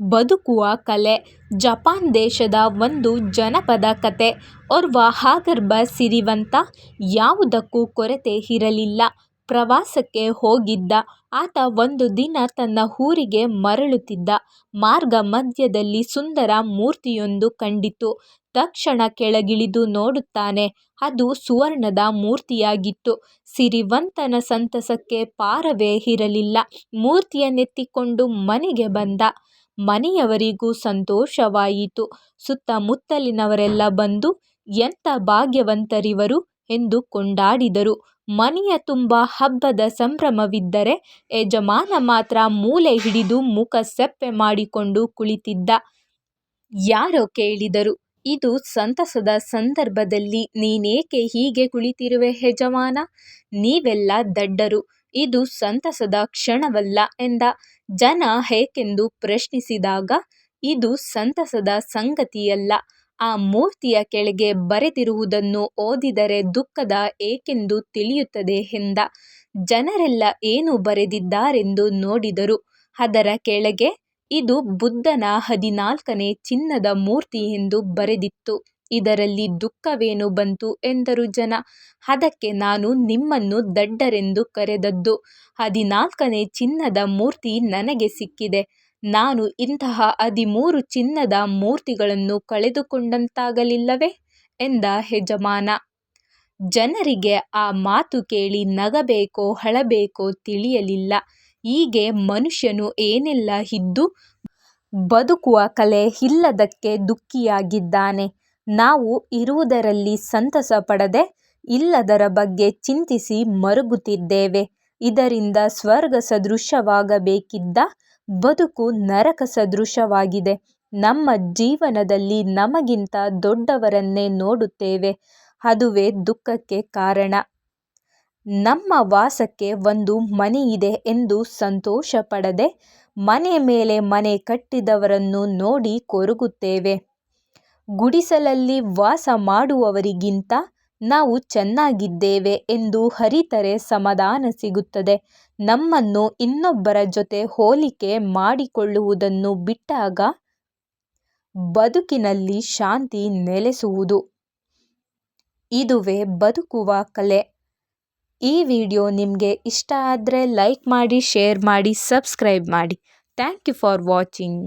ಬದುಕುವ ಕಲೆ ಜಪಾನ್ ದೇಶದ ಒಂದು ಜನಪದ ಕತೆ. ಓರ್ವ ಹಾಗರ್ಭ ಸಿರಿವಂತ. ಯಾವುದಕ್ಕೂ ಕೊರತೆ ಇರಲಿಲ್ಲ. ಪ್ರವಾಸಕ್ಕೆ ಹೋಗಿದ್ದ ಆತ ಒಂದು ದಿನ ತನ್ನ ಊರಿಗೆ ಮರಳುತ್ತಿದ್ದ ಮಾರ್ಗ ಮಧ್ಯದಲ್ಲಿ ಸುಂದರ ಮೂರ್ತಿಯೊಂದು ಕಂಡಿತು. ತಕ್ಷಣ ಕೆಳಗಿಳಿದು ನೋಡುತ್ತಾನೆ. ಅದು ಸುವರ್ಣದ ಮೂರ್ತಿಯಾಗಿತ್ತು. ಸಿರಿವಂತನ ಸಂತಸಕ್ಕೆ ಪಾರವೇ ಇರಲಿಲ್ಲ. ಮೂರ್ತಿಯನ್ನೆತ್ತಿಕೊಂಡು ಮನೆಗೆ ಬಂದ. ಮನೆಯವರಿಗೂ ಸಂತೋಷವಾಯಿತು. ಸುತ್ತಮುತ್ತಲಿನವರೆಲ್ಲ ಬಂದು, ಎಂಥ ಭಾಗ್ಯವಂತರಿವರು ಎಂದು ಕೊಂಡಾಡಿದರು. ಮನೆಯ ತುಂಬ ಹಬ್ಬದ ಸಂಭ್ರಮವಿದ್ದರೆ ಯಜಮಾನ ಮಾತ್ರ ಮೂಲೆ ಹಿಡಿದು ಮುಖ ಸಪ್ಪೆ ಮಾಡಿಕೊಂಡು ಕುಳಿತಿದ್ದ. ಯಾರೋ ಕೇಳಿದರು, "ಇದು ಸಂತಸದ ಸಂದರ್ಭದಲ್ಲಿ ನೀನೇಕೆ ಹೀಗೆ ಕುಳಿತಿರುವೆ ಯಜಮಾನ? ನೀವೆಲ್ಲ ದಡ್ಡರು. ಇದು ಸಂತಸದ ಕ್ಷಣವಲ್ಲ ಎಂದ. ಜನ ಹೇಕೆಂದು ಪ್ರಶ್ನಿಸಿದಾಗ, "ಇದು ಸಂತಸದ ಸಂಗತಿಯಲ್ಲ. ಆ ಮೂರ್ತಿಯ ಕೆಳಗೆ ಬರೆದಿರುವುದನ್ನು ಓದಿದರೆ ದುಃಖದ ಏಕೆಂದು ತಿಳಿಯುತ್ತದೆ ಎಂದ. ಜನರೆಲ್ಲ ಏನು ಬರೆದಿದ್ದಾರೆಂದು ನೋಡಿದರು. ಅದರ ಕೆಳಗೆ, "ಇದು ಬುದ್ಧನ ಹದಿನಾಲ್ಕನೇ ಚಿನ್ನದ ಮೂರ್ತಿ ಎಂದು ಬರೆದಿತ್ತು. ಇದರಲ್ಲಿ ದುಃಖವೇನು ಬಂತು ಎಂದರು ಜನ. ಅದಕ್ಕೆ ನಾನು ನಿಮ್ಮನ್ನು ದಡ್ಡರೆಂದು ಕರೆದದ್ದು. ಹದಿನಾಲ್ಕನೇ ಚಿನ್ನದ ಮೂರ್ತಿ ನನಗೆ ಸಿಕ್ಕಿದೆ. ನಾನು ಇಂತಹ ಹದಿಮೂರು ಚಿನ್ನದ ಮೂರ್ತಿಗಳನ್ನು ಕಳೆದುಕೊಂಡಂತಾಗಲಿಲ್ಲವೇ ಎಂದ ಹೆಜಮಾನ ಜನರಿಗೆ ಆ ಮಾತು ಕೇಳಿ ನಗಬೇಕೋ ಹಳಬೇಕೋ ತಿಳಿಯಲಿಲ್ಲ. ಹೀಗೆ ಮನುಷ್ಯನು ಏನೆಲ್ಲ ಇದ್ದು ಬದುಕುವ ಕಲೆ ಇಲ್ಲದಕ್ಕೆ ದುಃಖಿಯಾಗಿದ್ದಾನೆ. ನಾವು ಇರುವುದರಲ್ಲಿ ಸಂತಸ ಪಡದೆ ಇಲ್ಲದರ ಬಗ್ಗೆ ಚಿಂತಿಸಿ ಮರುಗುತ್ತಿದ್ದೇವೆ. ಇದರಿಂದ ಸ್ವರ್ಗ ಸದೃಶವಾಗಬೇಕಿದ್ದ ಬದುಕು ನರಕ ಸದೃಶವಾಗಿದೆ. ನಮ್ಮ ಜೀವನದಲ್ಲಿ ನಮಗಿಂತ ದೊಡ್ಡವರನ್ನೇ ನೋಡುತ್ತೇವೆ. ಅದುವೇ ದುಃಖಕ್ಕೆ ಕಾರಣ. ನಮ್ಮ ವಾಸಕ್ಕೆ ಒಂದು ಮನೆಯಿದೆ ಎಂದು ಸಂತೋಷ ಪಡದೆ ಮನೆ ಮೇಲೆ ಮನೆ ಕಟ್ಟಿದವರನ್ನು ನೋಡಿ ಕೊರಗುತ್ತೇವೆ. ಗುಡಿಸಲಲ್ಲಿ ವಾಸ ಮಾಡುವವರಿಗಿಂತ ನಾವು ಚೆನ್ನಾಗಿದ್ದೇವೆ ಎಂದು ಹರಿತರೆ ಸಮಾಧಾನ ಸಿಗುತ್ತದೆ. ನಮ್ಮನ್ನು ಇನ್ನೊಬ್ಬರ ಜೊತೆ ಹೋಲಿಕೆ ಮಾಡಿಕೊಳ್ಳುವುದನ್ನು ಬಿಟ್ಟಾಗ ಬದುಕಿನಲ್ಲಿ ಶಾಂತಿ ನೆಲೆಸುವುದು. ಇದುವೇ ಬದುಕುವ ಕಲೆ. ಈ ವಿಡಿಯೋ ನಿಮಗೆ ಇಷ್ಟ ಆದರೆ ಲೈಕ್ ಮಾಡಿ, ಶೇರ್ ಮಾಡಿ, ಸಬ್ಸ್ಕ್ರೈಬ್ ಮಾಡಿ. Thank you for watching